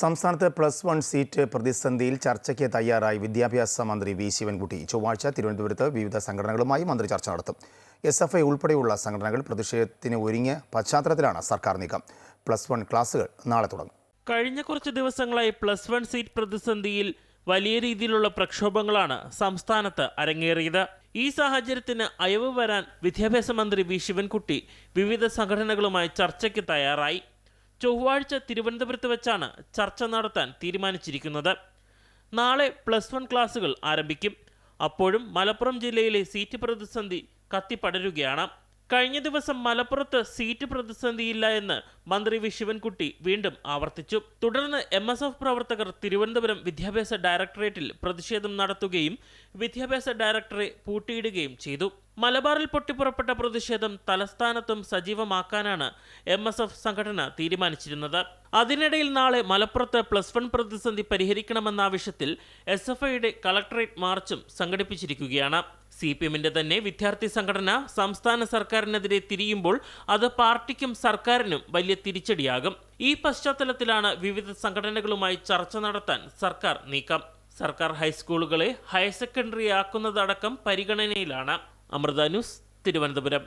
സംസ്ഥാനത്ത് plus one seat പ്രതിസന്ധിയിൽ ചർച്ചയ്ക്ക് തയ്യാറായി വിദ്യാഭ്യാസ മന്ത്രി വി. ശിവൻകുട്ടി. ചൊവ്വാഴ്ച തിരുവനന്തപുരത്ത് വിവിധ സംഘടനകളുമായി മന്ത്രി ചർച്ച നടത്തും. എസ് എഫ് ഐ ഉൾപ്പെടെയുള്ള സംഘടനകൾ പ്രതിഷേധത്തിന് ഒരുങ്ങിയ പശ്ചാത്തലത്തിലാണ് സർക്കാർ നീക്കം. പ്ലസ് വൺ ക്ലാസുകൾ നാളെ തുടങ്ങും. കഴിഞ്ഞ കുറച്ച് ദിവസങ്ങളായി പ്ലസ് വൺ സീറ്റ് പ്രതിസന്ധിയിൽ വലിയ രീതിയിലുള്ള പ്രക്ഷോഭങ്ങളാണ് സംസ്ഥാനത്ത് അരങ്ങേറിയത്. ഈ സാഹചര്യത്തിന് അയവ് വരാൻ വിദ്യാഭ്യാസ മന്ത്രി വി. ശിവൻകുട്ടി വിവിധ സംഘടനകളുമായി ചർച്ചയ്ക്ക് തയ്യാറായി. ചൊവ്വാഴ്ച തിരുവനന്തപുരത്ത് വെച്ചാണ് ചർച്ച നടത്താൻ തീരുമാനിച്ചിരിക്കുന്നത്. നാളെ പ്ലസ് വൺ ക്ലാസുകൾ ആരംഭിക്കും. അപ്പോഴും മലപ്പുറം ജില്ലയിലെ സീറ്റ് പ്രതിസന്ധി കത്തിപ്പടരുകയാണ്. കഴിഞ്ഞ ദിവസം മലപ്പുറത്ത് സീറ്റ് പ്രതിസന്ധിയില്ല എന്ന് മന്ത്രി വി. ശിവൻകുട്ടി വീണ്ടും ആവർത്തിച്ചു. തുടർന്ന് എം. എസ്. എഫ്. പ്രവർത്തകർ തിരുവനന്തപുരം വിദ്യാഭ്യാസ ഡയറക്ടറേറ്റിൽ പ്രതിഷേധം നടത്തുകയും വിദ്യാഭ്യാസ ഡയറക്ടറെ പൂട്ടിയിടുകയും ചെയ്തു. മലബാറിൽ പൊട്ടിപ്പുറപ്പെട്ട പ്രതിഷേധം തലസ്ഥാനത്തും സജീവമാക്കാനാണ് എം. എസ്. എഫ്. സംഘടന തീരുമാനിച്ചിരുന്നത്. അതിനിടയിൽ നാളെ മലപ്പുറത്ത് പ്ലസ് വൺ പ്രതിസന്ധി പരിഹരിക്കണമെന്ന ആവശ്യത്തിൽ എസ്. എഫ്. ഐയുടെ കളക്ടറേറ്റ് മാർച്ചും സംഘടിപ്പിച്ചിരിക്കുകയാണ്. സി പി എമ്മിന്റെ തന്നെ വിദ്യാർത്ഥി സംഘടന സംസ്ഥാന സർക്കാരിനെതിരെ തിരിയുമ്പോൾ അത് പാർട്ടിക്കും സർക്കാരിനും വലിയ തിരിച്ചടിയാകും. ഈ പശ്ചാത്തലത്തിലാണ് വിവിധ സംഘടനകളുമായി ചർച്ച നടത്താൻ സർക്കാർ നീക്കം. സർക്കാർ ഹൈസ്കൂളുകളെ ഹയർ സെക്കൻഡറി ആക്കുന്നതടക്കം പരിഗണനയിലാണ്. അമൃത ന്യൂസ് തിരുവനന്തപുരം.